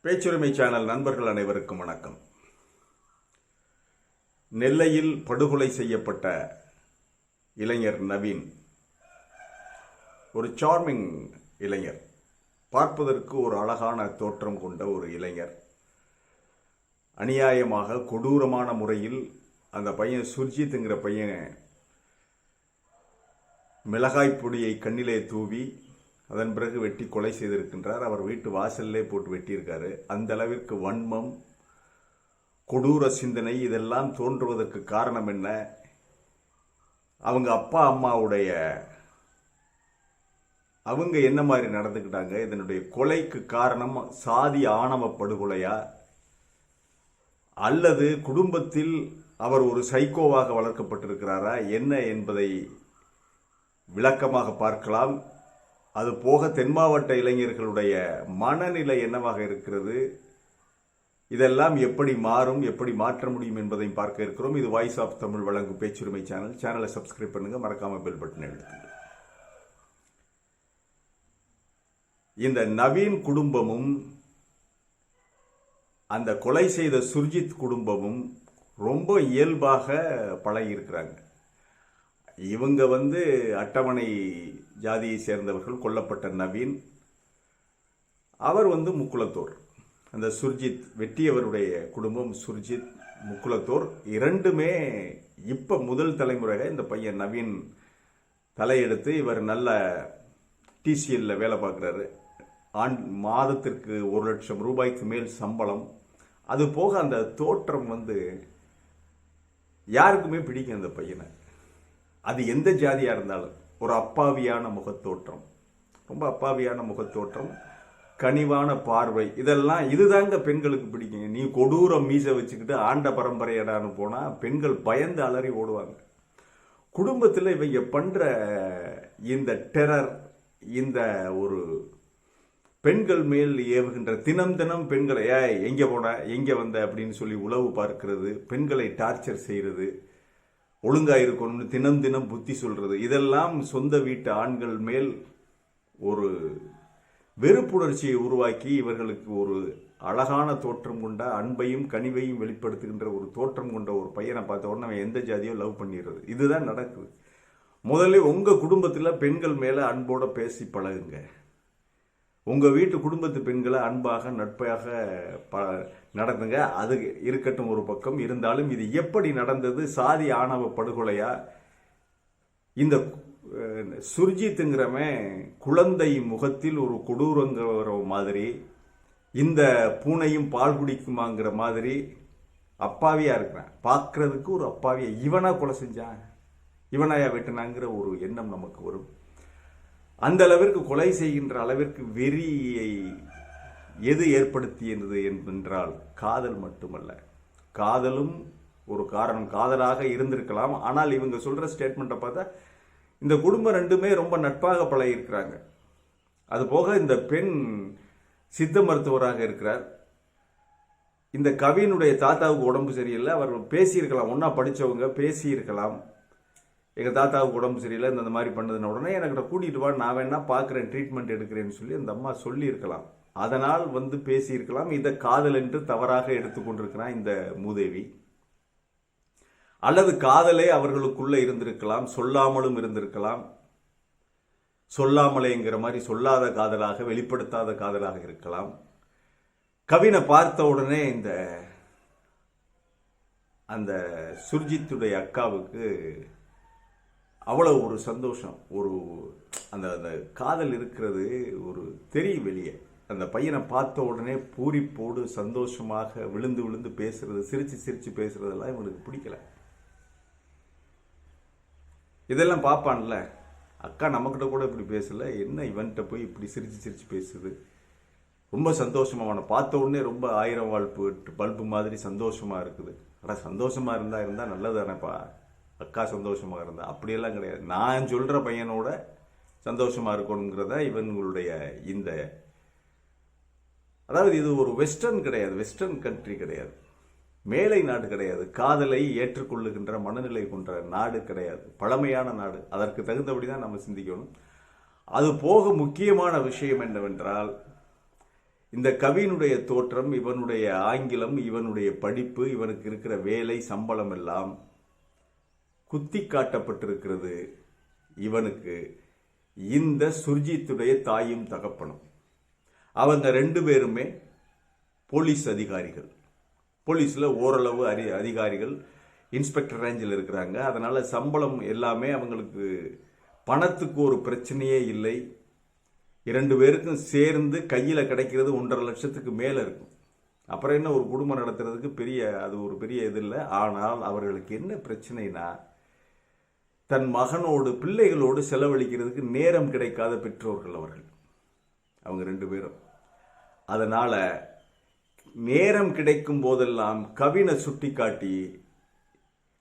பேச்சுரிமை channel நண்பர்கள் அனைவருக்கும் வணக்கம். நெல்லையில் படுகொலை செய்யப்பட்ட இளைஞர் நவீன். ஒரு சார்மிங் இளைஞர். பார்ப்பதற்கு ஒரு அழகான தோற்றம் கொண்ட ஒரு இளைஞர். அநியாயமாக கொடூரமான முறையில் அந்த பையன் சுர்ஜித்துங்கிற பையன் மிளகாய் பொடியை கண்ணிலே தூவி அதன் பிறகு வெட்டி கொலை செய்திருக்கின்றார். அவர் வீட்டு வாசல்லே போட்டு வெட்டியிருக்காரு. அந்த அளவிற்கு வன்மம் கொடூர சிந்தனை இதெல்லாம் தோன்றுவதற்கு காரணம் என்ன? அவங்க அப்பா அம்மாவுடைய அவங்க என்ன மாதிரி நடந்துக்கிட்டாங்க? இதனுடைய கொலைக்கு காரணம் சாதி ஆணவ படுகொலையா அல்லது குடும்பத்தில் அவர் ஒரு சைக்கோவாக வளர்க்கப்பட்டிருக்கிறாரா? என்ன என்பதை விளக்கமாக பார்க்கலாம். அது போக தென் மாவட்ட இளைஞர்களுடைய மனநிலை என்னவாக இருக்கிறது? இதெல்லாம் எப்படி மாறும் எப்படி மாற்ற முடியும் என்பதையும் பார்க்க இருக்கிறோம். இது வாய்ஸ் ஆஃப் தமிழ் வழங்கும் பேச்சுரிமை சேனல். சேனலை சப்ஸ்கிரைப் பண்ணுங்க. மறக்காம பெல் பட்டன் எழுத்துங்க இந்த நவீன் குடும்பமும் அந்த கொலை செய்த சுர்ஜித் குடும்பமும் ரொம்ப இயல்பாக பழகி இருக்கிறாங்க. இவங்க வந்து அட்டவணை ஜாதியை சேர்ந்தவர்கள் கொல்லப்பட்ட நவீன். அவர் வந்து முக்குளத்தோர். அந்த சுர்ஜித் வெட்டியவருடைய குடும்பம் சுர்ஜித் முக்குலத்தோர் இரண்டுமே இப்போ முதல் தலைமுறையாக இந்த பையன் நவீன் தலையெடுத்து இவர் நல்ல டிசிஎல்ல வேலை பார்க்குறாரு. ஆண் மாதத்திற்கு ஒரு லட்சம் ரூபாய்க்கு மேல் சம்பளம். அது போக அந்த தோற்றம் வந்து யாருக்குமே பிடிக்கும் அந்த பையனை. அது எந்த ஜாதியாக இருந்தாலும். ஒரு அப்பாவியான முகத்தோற்றம். ரொம்ப அப்பாவியான முகத்தோற்றம். கனிவான பார்வை. இதெல்லாம் இதுதாங்க பெண்களுக்கு பிடிக்கும். நீ கொடூர மீசை வச்சுக்கிட்டு ஆண்ட பரம்பரையடான்னு போனால் பெண்கள் பயந்து அலறி ஓடுவாங்க. குடும்பத்தில் இவங்க பண்ணுற இந்த டெரர் இந்த ஒரு பெண்கள் மேல் ஏவுகின்ற தினம் தினம் பெண்களை ஏ எங்கே போன? எங்கே வந்த? அப்படின்னு சொல்லி உளவு பார்க்கிறது பெண்களை டார்ச்சர் செய்கிறது. ஒழுங்காக இருக்கணும்னு தினம் தினம் புத்தி சொல்கிறது இதெல்லாம் சொந்த வீட்டு ஆண்கள் மேல் ஒரு வெறுப்புணர்ச்சியை உருவாக்கி இவர்களுக்கு ஒரு அழகான தோற்றம் கொண்ட அன்பையும் கனிவையும் வெளிப்படுத்துகின்ற ஒரு தோற்றம் கொண்ட ஒரு பையனை பார்த்த உடனே அவன் எந்த ஜாதியோ லவ் பண்ணிடுறது. இதுதான் நடக்குது. முதல்ல உங்கள் குடும்பத்தில் பெண்கள் மேலே அன்போடு பேசி பழகுங்க. உங்கள் வீட்டு குடும்பத்து பெண்களை அன்பாக நட்பாக ப நடந்துங்க அது இருக்கட்டும் ஒரு பக்கம். இருந்தாலும் இது எப்படி நடந்தது? சாதி ஆணவ படுகொலையா? இந்த அஹ், சுர்ஜித்துங்கிறவன் குழந்தை முகத்தில் ஒரு கொடூரங்கிற மாதிரி இந்த பூனையும் பால் குடிக்குமாங்கிற மாதிரி அப்பாவியாக இருக்கிறான். பார்க்குறதுக்கு ஒரு அப்பாவியா. இவனாக கொலை செஞ்சான். இவனாயா வெட்டினாங்கிற ஒரு எண்ணம் நமக்கு வரும். அந்த அளவிற்கு கொலை செய்கின்ற அளவிற்கு வெறியை எது ஏற்படுத்தியது என்றால் காதல் மட்டுமல்ல. காதலும் ஒரு காரணம். காதலாக இருந்திருக்கலாம். ஆனால் இவங்க சொல்கிற ஸ்டேட்மெண்ட்டை பார்த்தா இந்த குடும்பம் ரெண்டுமே ரொம்ப நட்பாக பழகியிருக்கிறாங்க. அதுபோக இந்த பெண் சித்த மருத்துவராக இருக்கிறார். இந்த கவியினுடைய தாத்தாவுக்கு உடம்பு சரியில்லை. அவர் பேசியிருக்கலாம். ஒன்றா படித்தவங்க பேசியிருக்கலாம். எங்கள் தாத்தாவுக்கு உடம்பு சரியில்லை இந்த மாதிரி பண்ணதுன உடனே எனக்கிட்ட கூட்டிகிட்டு வா நான் வேணா பார்க்குறேன் ட்ரீட்மெண்ட் எடுக்கிறேன்னு சொல்லி அந்த அம்மா சொல்லியிருக்கலாம். அதனால் வந்து பேசியிருக்கலாம். இதை காதல் என்று தவறாக எடுத்துக்கொண்டிருக்கிறான் இந்த மூதேவி. அல்லது காதலே அவர்களுக்குள்ளே இருந்திருக்கலாம் சொல்லாமலும் இருந்திருக்கலாம். சொல்லாமலேங்கிற மாதிரி சொல்லாத காதலாக வெளிப்படுத்தாத காதலாக இருக்கலாம். கவினை பார்த்த உடனே இந்த அந்த சுர்ஜித்துடைய அக்காவுக்கு அவ்வளவு ஒரு சந்தோஷம். ஒரு அந்த அந்த காதல் இருக்கிறது ஒரு தெரியும் வெளியே. அந்த பையனை பார்த்த உடனே பூரிப்போடு சந்தோஷமாக விழுந்து விழுந்து பேசுறது சிரிச்சு சிரிச்சு பேசுறதெல்லாம் இவனுக்கு பிடிக்கல. இதெல்லாம் பார்ப்பான்ல அக்கா நம்மக்கிட்ட கூட இப்படி பேசல என்ன இவன்கிட்ட போய் இப்படி சிரிச்சு சிரிச்சு பேசுது? ரொம்ப சந்தோஷமா அவனை பார்த்த உடனே ரொம்ப ஆயிரம் வாழ்ப்பு பல்பு மாதிரி சந்தோஷமா இருக்குது. ஆனால் சந்தோஷமா இருந்தா இருந்தா நல்லதானேப்பா அக்கா சந்தோஷமாக இருந்தா. அப்படியெல்லாம் கிடையாது. நான் சொல்கிற பையனோட சந்தோஷமாக இருக்கணுங்கிறத இவங்களுடைய இந்த அதாவது இது ஒரு வெஸ்டர்ன் கிடையாது. வெஸ்டர்ன் கண்ட்ரி கிடையாது. மேலை நாடு கிடையாது. காதலை ஏற்றுக்கொள்ளுகின்ற மனநிலை கொண்ட நாடு கிடையாது. பழமையான நாடு. அதற்கு தகுந்தபடி தான் நம்ம சிந்திக்கணும். அது போக முக்கியமான விஷயம் என்னவென்றால் இந்த கவியினுடைய தோற்றம் இவனுடைய ஆங்கிலம் இவனுடைய படிப்பு இவனுக்கு இருக்கிற வேலை சம்பளம் எல்லாம் குத்தி காட்டப்பட்டிருக்கிறது இவனுக்கு இந்த சுர்ஜித்துடைய தாயும் தகப்பனும். அவங்க ரெண்டு பேருமே போலீஸ் அதிகாரிகள். போலீஸில் ஓரளவு அரி அதிகாரிகள் இன்ஸ்பெக்டர் ரேஞ்சில் இருக்கிறாங்க. அதனால் சம்பளம் எல்லாமே அவங்களுக்கு பணத்துக்கு ஒரு பிரச்சனையே இல்லை. இரண்டு பேருக்கும் சேர்ந்து கையில் கிடைக்கிறது ஒன்றரை லட்சத்துக்கு மேலே இருக்கும். அப்புறம் என்ன ஒரு குடும்பம் நடத்துறதுக்கு பெரிய அது ஒரு பெரிய இது இல்லை. ஆனால் அவர்களுக்கு என்ன பிரச்சனைனா தன் மகனோடு பிள்ளைகளோடு செலவழிக்கிறதுக்கு நேரம் கிடைக்காத பெற்றோர்கள் அவர்கள். அவங்க ரெண்டு பேரும். அதனால் நேரம் கிடைக்கும் போதெல்லாம் கவினை சுட்டி காட்டி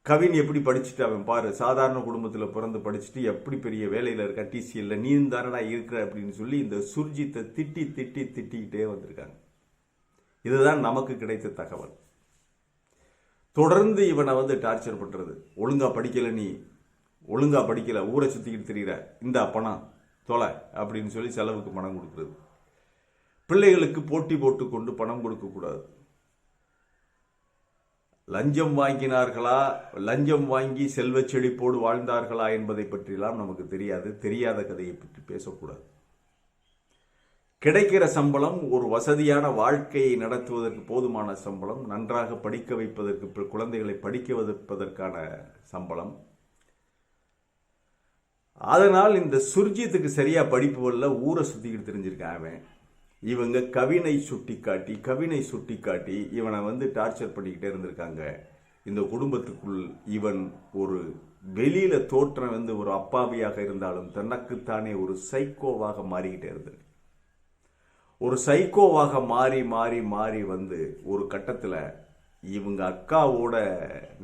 கவின் எப்படி படிச்சுட்டு அவன் பாரு சாதாரண குடும்பத்தில் பிறந்து படிச்சுட்டு எப்படி பெரிய வேலையில் இருக்க டிசிஎல்ல நீ தானடா இருக்கிற அப்படின்னு சொல்லி இந்த சுர்ஜித்தை திட்டி திட்டி திட்டிக்கிட்டே வந்திருக்காங்க. இதுதான் நமக்கு கிடைத்த தகவல். தொடர்ந்து இவனை வந்து டார்ச்சர் பண்ணுறது ஒழுங்காக படிக்கல நீ. ஒழுங்கா படிக்கல ஊரை சுற்றிக்கிட்டு திரிகிற இந்த பணம் தொலை அப்படின்னு சொல்லி செலவுக்கு பணம் கொடுக்கிறது. பிள்ளைகளுக்கு போட்டி போட்டு கொண்டு பணம் கொடுக்கக்கூடாது லஞ்சம் வாங்கினார்களா லஞ்சம் வாங்கி செல்வ செழிப்போடு வாழ்ந்தார்களா என்பதை பற்றியெல்லாம் நமக்கு தெரியாது. தெரியாத கதையை பற்றி பேசக்கூடாது. கிடைக்கிற சம்பளம் ஒரு வசதியான வாழ்க்கையை நடத்துவதற்கு போதுமான சம்பளம் நன்றாக படிக்க வைப்பதற்கு குழந்தைகளை படிக்க வைப்பதற்கான சம்பளம். அதனால் இந்த சுர்ஜித்துக்கு சரியாக படிப்பு வரல ஊரை சுற்றிக்கிட்டு தெரிஞ்சிருக்கான் அவன். இவங்க கவினை சுட்டி காட்டி கவினை சுட்டி காட்டி இவனை வந்து டார்ச்சர் பண்ணிக்கிட்டே இருந்திருக்காங்க. இந்த குடும்பத்துக்குள் இவன் ஒரு வெளியில் தோற்றம் வந்து ஒரு அப்பாவியாக இருந்தாலும் தனக்குத்தானே ஒரு சைக்கோவாக மாறிக்கிட்டே இருந்தது ஒரு சைக்கோவாக மாறி மாறி மாறி வந்து ஒரு கட்டத்தில் இவங்க அக்காவோட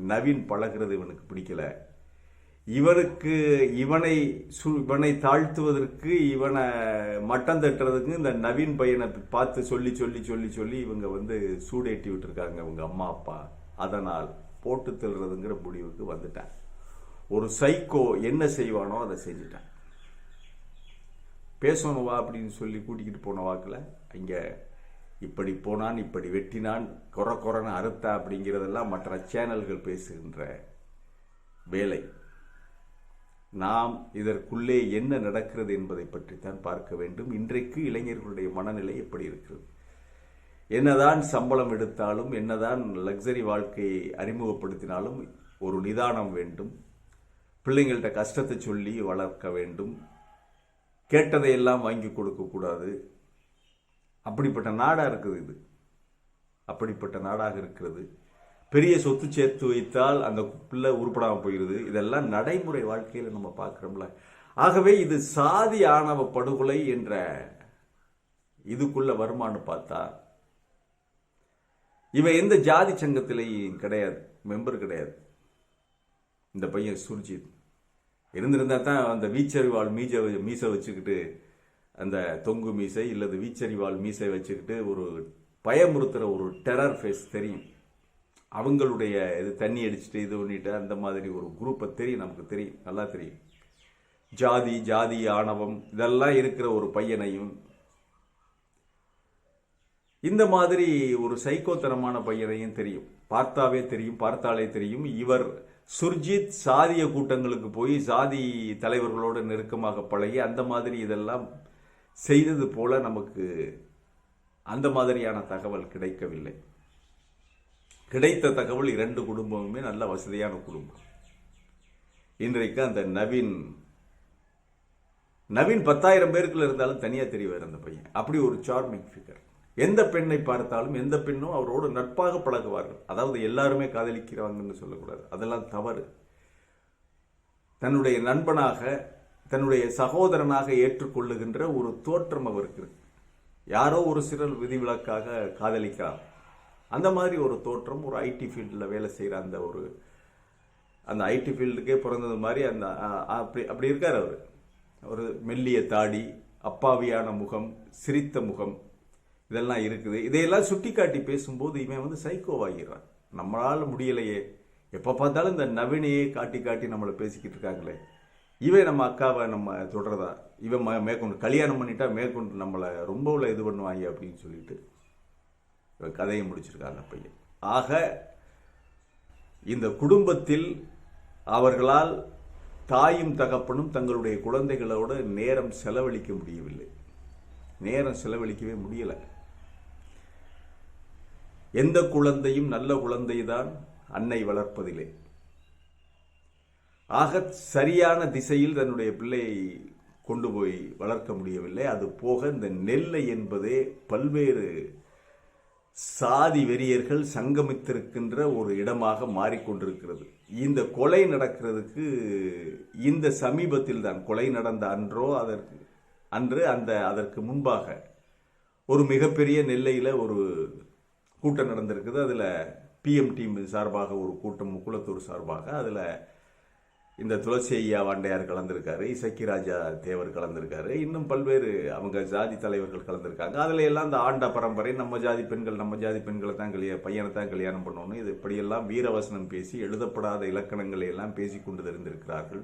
நவீன் பழகுறது இவனுக்கு பிடிக்கல. இவனுக்கு இவனை சு- இவனை தாழ்த்துவதற்கு இவனை மட்டம் தட்டுறதுக்கு இந்த நவீன் பையனை பார்த்து சொல்லி சொல்லி சொல்லி சொல்லி இவங்க வந்து சூடேட்டி விட்டுருக்காங்க இவங்க அம்மா அப்பா. அதனால் போட்டு தள்ளுறதுங்கிற முடிவுக்கு வந்துட்டான். ஒரு சைக்கோ என்ன செய்வானோ அதை செஞ்சுட்டான். பேசணும் வா அப்படின்னு சொல்லி கூட்டிக்கிட்டு போன வாக்கில் இங்கே இப்படி போனான் இப்படி வெட்டினான் கொர கொரன்னு அறுத்தா அப்படிங்கிறதெல்லாம் மற்ற சேனல்கள் பேசுகின்ற வேலை. நாம் இதற்குள்ளே என்ன நடக்கிறது என்பதை பற்றித்தான் பார்க்க வேண்டும். இன்றைக்கு இளைஞர்களுடைய மனநிலை எப்படி இருக்கிறது? என்னதான் சம்பளம் எடுத்தாலும் என்னதான் லக்ஸரி வாழ்க்கையை அறிமுகப்படுத்தினாலும் ஒரு நிதானம் வேண்டும். பிள்ளைங்கள்ட்ட கஷ்டத்தை சொல்லி வளர்க்க வேண்டும். கேட்டதையெல்லாம் வாங்கி கொடுக்கக்கூடாது அப்படிப்பட்ட நாடாக இருக்குது இது. அப்படிப்பட்ட நாடாக இருக்கிறது. பெரிய சொத்து சேர்த்து வைத்தால் அந்த பிள்ளை உருப்படாமல் போயிடுது இதெல்லாம் நடைமுறை வாழ்க்கையில் நம்ம பார்க்குறோம்ல. ஆகவே இது சாதி ஆணவ படுகொலை என்ற இதுக்குள்ள வருமானு பார்த்தா இவன் எந்த ஜாதி சங்கத்திலையும் கிடையாது. மெம்பர் கிடையாது. இந்த பையன் சுர்ஜித். இருந்திருந்தா தான் அந்த வீச்சறிவாள் மீச மீசை வச்சுக்கிட்டு அந்த தொங்கு மீசை இல்லது வீச்சறிவாள் மீசை வச்சுக்கிட்டு ஒரு பயமுறுத்துகிற ஒரு டெரர் ஃபேஸ் தெரியும். அவங்களுடைய இது தண்ணி அடிச்சுட்டு இது பண்ணிட்டு அந்த மாதிரி ஒரு குரூப்பை தெரியும் நமக்கு தெரியும் நல்லா தெரியும். ஜாதி ஜாதி ஆணவம் இதெல்லாம் இருக்கிற ஒரு பையனையும் இந்த மாதிரி ஒரு சைக்கோத்தனமான பையனையும் தெரியும். பார்த்தாவே தெரியும் பார்த்தாலே தெரியும். இவர் சுர்ஜித் சாதிய கூட்டங்களுக்கு போய் சாதி தலைவர்களோடு நெருக்கமாக பழகி அந்த மாதிரி இதெல்லாம் செய்தது போல நமக்கு அந்த மாதிரியான தகவல் கிடைக்கவில்லை. கிடைத்த தகவல் இரண்டு குடும்பமுமே நல்ல வசதியான குடும்பம். இன்றைக்கு அந்த நவீன் நவீன் பத்தாயிரம் பேருக்குள்ள இருந்தாலும் தனியாக தெரியவார் அந்த பையன். அப்படி ஒரு சார்மிங் ஃபிகர் எந்த பெண்ணை பார்த்தாலும் எந்த பெண்ணும் அவரோடு நட்பாக பழகுவார்கள். அதாவது எல்லாருமே காதலிக்கிறாங்கன்னு சொல்லக்கூடாது. அதெல்லாம் தவறு. தன்னுடைய நண்பனாக தன்னுடைய சகோதரனாக ஏற்றுக்கொள்ளுகின்ற ஒரு தோற்றம் அவருக்கு இருக்கு. யாரோ ஒரு சிறர் விதிவிலக்காக காதலிக்கிறார். அந்த மாதிரி ஒரு தோற்றம் ஒரு ஐடி ஃபீல்டில் வேலை செய்கிற அந்த ஒரு அந்த ஐடி ஃபீல்டுக்கே பிறந்தது மாதிரி அந்த அப்படி அப்படி இருக்கார் அவர். ஒரு மெல்லிய தாடி அப்பாவியான முகம் சிரித்த முகம் இதெல்லாம் இருக்குது. இதையெல்லாம் சுட்டி காட்டி பேசும்போது இவன் வந்து சைக்கோவாகிறான் நம்மளால் முடியலையே. எப்போ பார்த்தாலும் இந்த நவீனையே காட்டி காட்டி நம்மளை பேசிக்கிட்டு இருக்காங்களே. இவன் நம்ம அக்காவை நம்ம தொடர்றதா இவன் ம- மேற்கொண்டு கல்யாணம் பண்ணிட்டா மேற்கொண்டு நம்மளை ரொம்ப உள்ள இது பண்ணுவாங்க அப்படின்னு சொல்லிட்டு. கதையை முடிச்சிருக்காங்க பையன். ஆக இந்த குடும்பத்தில் அவர்களால் தாயும் தகப்பனும் தங்களுடைய குழந்தைகளோட நேரம் செலவழிக்க முடியவில்லை. நேரம் செலவழிக்கவே முடியல. எந்த குழந்தையும் நல்ல குழந்தைதான் அன்னை வளர்ப்பதில்லை. ஆக சரியான திசையில் தன்னுடைய பிள்ளையை கொண்டு போய் வளர்க்க முடியவில்லை. அது போக இந்த நெல்லை என்பதே பல்வேறு சாதி வெறியர்கள் சங்கமித்திருக்கின்ற ஒரு இடமாக மாறிக்கொண்டிருக்கிறது. இந்த கொலை நடக்கிறதுக்கு இந்த சமீபத்தில் தான் கொலை நடந்த அன்றோ அதற்கு அன்று அந்த அதற்கு முன்பாக ஒரு மிகப்பெரிய நெல்லையில் ஒரு கூட்டம் நடந்திருக்குது. அதில் பிஎம் டீம் சார்பாக ஒரு கூட்டம் முக்குளத்தூர் சார்பாக. அதில் இந்த துளசி ஐயா வாண்டையார் கலந்திருக்காரு இசக்கி ராஜா தேவர் கலந்திருக்காரு இன்னும் பல்வேறு அவங்க ஜாதி தலைவர்கள் கலந்திருக்காங்க. அதில் எல்லாம் இந்த ஆண்ட பரம்பரை நம்ம ஜாதி பெண்கள் நம்ம ஜாதி பெண்களை தான் கல்யாண பையனை தான் கல்யாணம் பண்ணணும் இது இப்படியெல்லாம் வீரவசனம் பேசி எழுதப்படாத இலக்கணங்களை எல்லாம் பேசி கொண்டு தெரிந்திருக்கிறார்கள்.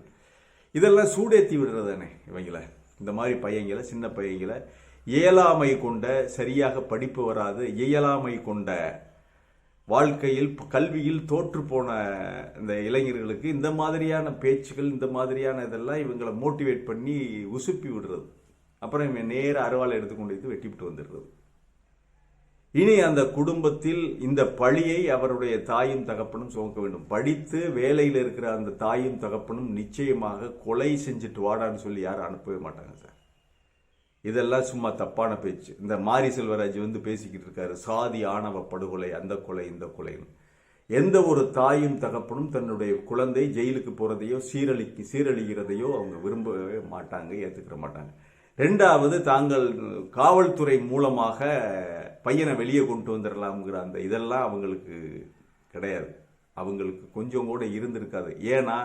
இதெல்லாம் சூடேத்தி விடுறதானே இவங்கள. இந்த மாதிரி பையங்களை சின்ன பையங்களை இயலாமை கொண்ட சரியாக படிப்பு வராது இயலாமை கொண்ட வாழ்க்கையில் கல்வியில் தோற்று போன இந்த இளைஞர்களுக்கு இந்த மாதிரியான பேச்சுகள் இந்த மாதிரியான இதெல்லாம் இவங்களை மோட்டிவேட் பண்ணி உசுப்பி விடுறது. அப்புறம் இவன் நேர அருவாளை எடுத்துக்கொண்டு வந்து வெட்டிவிட்டு வந்துடுறது. இனி அந்த குடும்பத்தில் இந்த பழியை அவருடைய தாயும் தகப்பனும் சுமக்க வேண்டும். படித்து வேலையில் இருக்கிற அந்த தாயும் தகப்பனும் நிச்சயமாக கொலை செஞ்சுட்டு வாடான்னு சொல்லி யாரும் அனுப்பவே மாட்டாங்க சார். இதெல்லாம் சும்மா தப்பான பேச்சு. இந்த மாரி செல்வராஜ் வந்து பேசிக்கிட்டு இருக்காரு. சாதி ஆணவ படுகொலை அந்த கொலை இந்த கொலைன்னு. எந்த ஒரு தாயும் தகப்பனும் தன்னுடைய குழந்தை ஜெயிலுக்கு போகிறதையோ சீரழி சீரழிகிறதையோ அவங்க விரும்பவே மாட்டாங்க ஏற்றுக்கிற மாட்டாங்க. ரெண்டாவது தாங்கள் காவல்துறை மூலமாக பையனை வெளியே கொண்டு வந்துடலாம்ங்கிற அந்த இதெல்லாம் அவங்களுக்கு கிடையாது. அவங்களுக்கு கொஞ்சம் கூட இருந்திருக்காது. ஏன்னா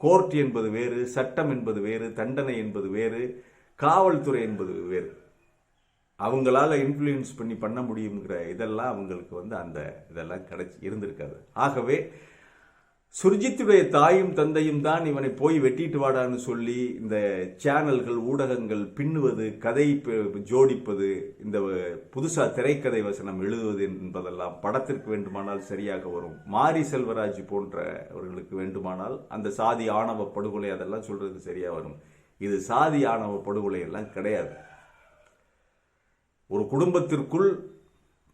கோர்ட் என்பது வேறு சட்டம் என்பது வேறு தண்டனை என்பது வேறு காவல்துறை என்பது வேறு. அவங்களால இன்ஃப்ளூயன்ஸ் பண்ணி பண்ண முடியுங்கிற இதெல்லாம் அவங்களுக்கு வந்து அந்த இதெல்லாம் கிடைச்சி இருந்திருக்காது. ஆகவே சுர்ஜித்துடைய தாயும் தந்தையும் தான் இவனை போய் வெட்டிட்டு வாடான்னு சொல்லி இந்த சேனல்கள் ஊடகங்கள் பின்னுவது கதை ஜோடிப்பது இந்த புதுசாக திரைக்கதை வசனம் எழுதுவது என்பதெல்லாம் படத்திற்கு வேண்டுமானால் சரியாக வரும். மாரி செல்வராஜ் போன்றவர்களுக்கு வேண்டுமானால் அந்த சாதி ஆணவ படுகொலை அதெல்லாம் சொல்கிறது சரியாக வரும். இது சாதி ஆணவ படுகொலை எல்லாம் கிடையாது. ஒரு குடும்பத்திற்குள்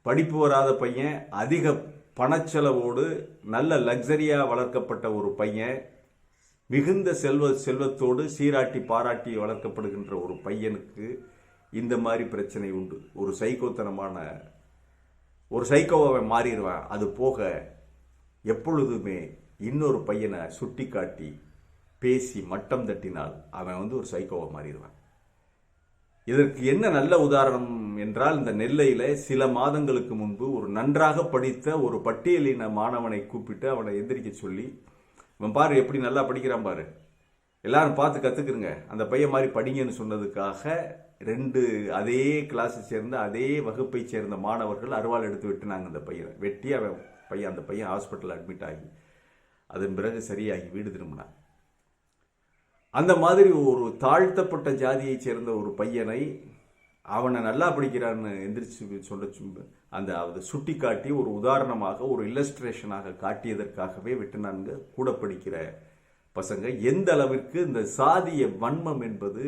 படிப்பு வராத பையன் அதிக பணச்செலவோடு நல்ல லக்ஸரியாக வளர்க்கப்பட்ட ஒரு பையன் மிகுந்த செல்வ செல்வத்தோடு சீராட்டி பாராட்டி வளர்க்கப்படுகின்ற ஒரு பையனுக்கு இந்த மாதிரி பிரச்சனை உண்டு. ஒரு சைக்கோத்தனமான ஒரு சைக்கோவை மாறிடுவான். அது போக எப்பொழுதுமே இன்னொரு பையனை சுட்டி காட்டி பேசி மட்டம் தட்டினால் அவன் வந்து ஒரு சைக்கோவை மாறிடுவான். இதற்கு என்ன நல்ல உதாரணம் என்றால் இந்த நெல்லையில் சில மாதங்களுக்கு முன்பு ஒரு நன்றாக படித்த ஒரு பட்டியலின மாணவனை கூப்பிட்டு அவனை எந்திரிக்க சொல்லி இவன் பாரு எப்படி நல்லா படிக்கிறான் பாரு. எல்லாரும் பார்த்து கத்துக்குறங்க அந்த பையன் மாதிரி படிங்கன்னு சொன்னதுக்காக ரெண்டு அதே கிளாஸை சேர்ந்த அதே வகுப்பை சேர்ந்த மாணவர்கள் அருவாள் எடுத்து வெட்டினாங்க அந்த பையனை. வெட்டி அவன் பையன் அந்த பையன் ஹாஸ்பிட்டல் அட்மிட் ஆகி அதன் பிறகு சரியாகி வீடு திரும்பினான். அந்த மாதிரி ஒரு தாழ்த்தப்பட்ட ஜாதியைச் சேர்ந்த ஒரு பையனை அவனை நல்லா படிக்கிறான்னு எந்திரிச்சு சொல்ல அந்த அதை சுட்டி காட்டி ஒரு உதாரணமாக ஒரு இல்லஸ்ட்ரேஷனாக காட்டியதற்காகவே வெட்டினாங்க கூட படிக்கிற பசங்க எந்த அளவிற்கு இந்த சாதிய வன்மம் என்பது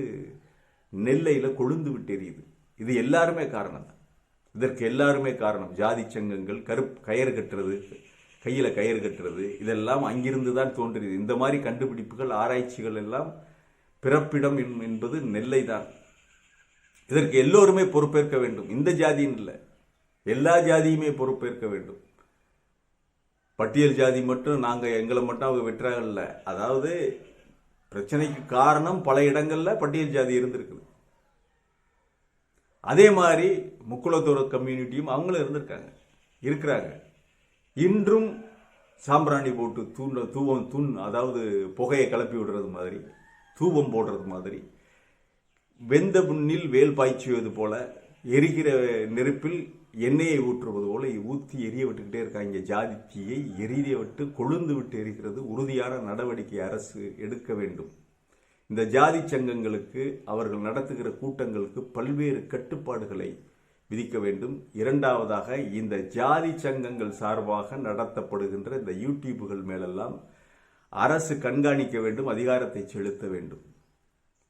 நெல்லையில் கொழுந்து விட்டெறியுது. இது எல்லாருமே காரணம் தான் இதற்கு எல்லாருமே காரணம். ஜாதி சங்கங்கள் கருப் கயிறு கட்டுறது கையில கயிறு கட்டுறது இதெல்லாம் அங்கிருந்து தான் தோன்றியது இந்த மாதிரி கண்டுபிடிப்புகள் ஆராய்ச்சிகள் எல்லாம் பிறப்பிடம் என்பது நெல்லை தான் இதற்கு எல்லோருமே பொறுப்பேற்க வேண்டும். இந்த ஜாதின்னு இல்லை. எல்லா ஜாதியுமே பொறுப்பேற்க வேண்டும். பட்டியல் ஜாதி மட்டும் நாங்க எங்களை மட்டும் அவங்க வெற்றாகல அதாவது பிரச்சனைக்கு காரணம் பல இடங்களில் பட்டியல் ஜாதி இருந்திருக்குது. அதே மாதிரி முக்குளத்தோர கம்யூனிட்டியும் அவங்களும் இருந்திருக்காங்க. இருக்கிறாங்க. இன்றும் சாம்பிராணி போட்டு தூண்ட தூவம் தூண் அதாவது புகையை கிளப்பி விடுறது மாதிரி தூவம் போடுறது மாதிரி வெந்த புண்ணில் வேல் பாய்ச்சுவது போல எரிகிற நெருப்பில் எண்ணெயை ஊற்றுவது போல ஊற்றி எரிய விட்டுக்கிட்டே இருக்காங்க. ஜாதி தீயை எரிய விட்டு கொழுந்து விட்டு எரிகிறது உறுதியான நடவடிக்கை அரசு எடுக்க வேண்டும். இந்த ஜாதி சங்கங்களுக்கு அவர்கள் நடத்துகிற கூட்டங்களுக்கு பல்வேறு கட்டுப்பாடுகளை விதிக்க வேண்டும். இரண்டாவதாக இந்த ஜாதி சங்கங்கள் சார்பாக நடத்தப்படுகின்ற இந்த யூடியூப்புகள் மேலெல்லாம் அரசு கண்காணிக்க வேண்டும் அதிகாரத்தை செலுத்த வேண்டும்.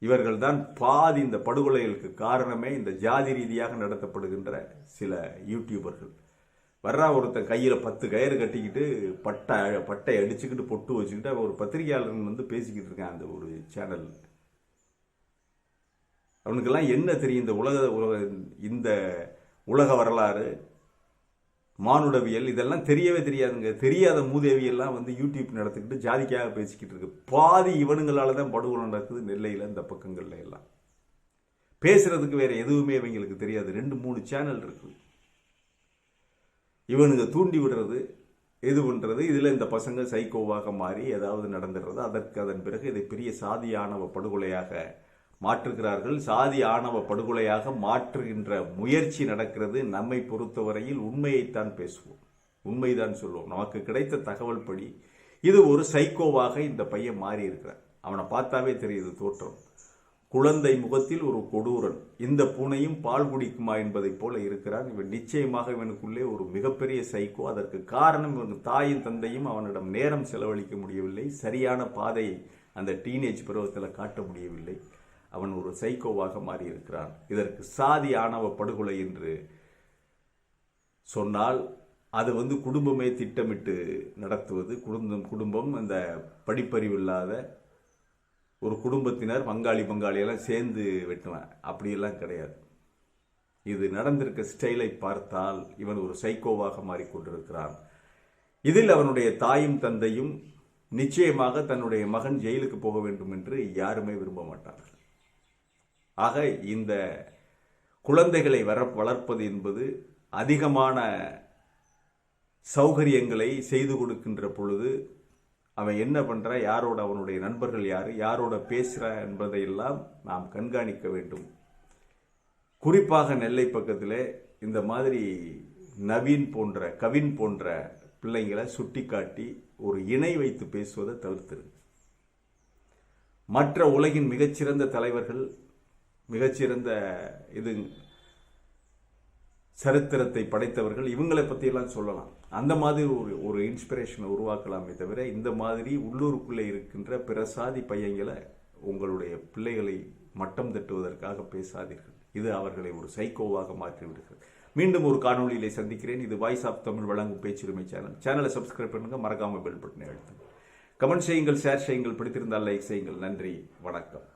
இவர்கள்தான் பாதி இந்த படுகொலைகளுக்கு காரணமே இந்த ஜாதி ரீதியாக நடத்தப்படுகின்ற சில யூடியூபர்கள். வர்றா ஒருத்தன் கையில் பத்து கயிறு கட்டிக்கிட்டு பட்டை பட்டை அடிச்சுக்கிட்டு பொட்டு வச்சுக்கிட்டு அவன் ஒரு பத்திரிகையாளர் வந்து பேசிக்கிட்டு இருக்கான் அந்த ஒரு சேனல். அவனுக்கெல்லாம் என்ன தெரியும்? இந்த உலக உலக இந்த உலக வரலாறு மானுடவியல் இதெல்லாம் தெரியவே தெரியாதுங்க. தெரியாத மூதேவியெல்லாம் வந்து யூடியூப் நடத்திக்கிட்டு ஜாதிக்காக பேசிக்கிட்டு இருக்கு. பாதி இவனுங்களால தான் படுகொலை நடக்குது நெல்லையில் இந்த பக்கங்கள்ல எல்லாம். பேசுறதுக்கு வேற எதுவுமே இவங்களுக்கு தெரியாது. ரெண்டு மூணு சேனல் இருக்கு. இவனுங்க தூண்டி விடுறது இது பண்ணுறது இதில் இந்த பசங்க சைக்கோவாக மாறி ஏதாவது நடந்துடுறது அதற்கு அதன் பிறகு இதை பெரிய சாதியானவ படுகொலையாக மாற்றுகிறார்கள். சாதி ஆணவ படுகொலையாக மாற்றுகின்ற முயற்சி நடக்கிறது. நம்மை பொறுத்தவரையில் உண்மையைத்தான் பேசுவோம். உண்மைதான் சொல்லுவோம் நமக்கு கிடைத்த தகவல் படி இது ஒரு சைக்கோவாக இந்த பையன் மாறி இருக்கிறான் அவனை பார்த்தாவே தெரியுது தோற்றம். குழந்தை முகத்தில் ஒரு கொடூரன். இந்த பூனையும் பால் குடிக்குமா என்பதைப் போல இருக்கிறான். இவன் நிச்சயமாக இவனுக்குள்ளே ஒரு மிகப்பெரிய சைக்கோ. அதற்கு காரணம் இவன் தாயும் தந்தையும் அவனிடம் நேரம் செலவழிக்க முடியவில்லை. சரியான பாதையை அந்த டீனேஜ் பருவத்தில் காட்ட முடியவில்லை. அவன் ஒரு சைக்கோவாக மாறியிருக்கிறான். இதற்கு சாதி ஆணவ படுகொலை என்று சொன்னால் அது வந்து குடும்பமே திட்டமிட்டு நடத்துவது. குடும்பம் குடும்பம் அந்த படிப்பறிவு இல்லாத ஒரு குடும்பத்தினர் பங்காளி பங்காளியெல்லாம் சேர்ந்து வெட்டுவேன். அப்படியெல்லாம் கிடையாது. இது நடந்திருக்க ஸ்டைலை பார்த்தால் இவன் ஒரு சைக்கோவாக மாறிக்கொண்டிருக்கிறான். இதில் அவனுடைய தாயும் தந்தையும் நிச்சயமாக தன்னுடைய மகன் ஜெயிலுக்கு போக வேண்டும் என்று யாருமே விரும்ப மாட்டார்கள். ஆக இந்த குழந்தைகளை வர வளர்ப்பது என்பது அதிகமான சௌகரியங்களை செய்து கொடுக்கின்ற பொழுது அவன் என்ன பண்ணுறா யாரோட அவனுடைய நண்பர்கள் யார்? யாரோட பேசுகிறா என்பதையெல்லாம் நாம் கண்காணிக்க வேண்டும். குறிப்பாக நெல்லை பக்கத்தில் இந்த மாதிரி நவீன் போன்ற கவின் போன்ற பிள்ளைங்களை சுட்டிக்காட்டி ஒரு இணை வைத்து பேசுவதை தவிர்த்திரு. மற்ற உலகின் மிகச்சிறந்த தலைவர்கள் மிகச்சிறந்த இது சரித்திரத்தை படைத்தவர்கள் இவங்களை பற்றியெல்லாம் சொல்லலாம். அந்த மாதிரி ஒரு ஒரு இன்ஸ்பிரேஷனை உருவாக்கலாமே தவிர இந்த மாதிரி உள்ளூருக்குள்ளே இருக்கின்ற பிற சாதி பையங்களை உங்களுடைய பிள்ளைகளை மட்டம் தட்டுவதற்காக பேசாதீர்கள். இது அவர்களை ஒரு சைக்கோவாக மாற்றிவிடுகிறது. மீண்டும் ஒரு காணொளியிலே சந்திக்கிறேன். இது வாய்ஸ் ஆஃப் தமிழ் வழங்கும் பேச்சுரிமை சேனல். சேனலை சப்ஸ்கிரைப் பண்ணுங்க. மறக்காமல் பெல் பட்டனை அழுத்துங்க. கமெண்ட் செய்யுங்கள் ஷேர் செய்யுங்கள். பிடித்திருந்தால் லைக் செய்யுங்கள். நன்றி. வணக்கம்.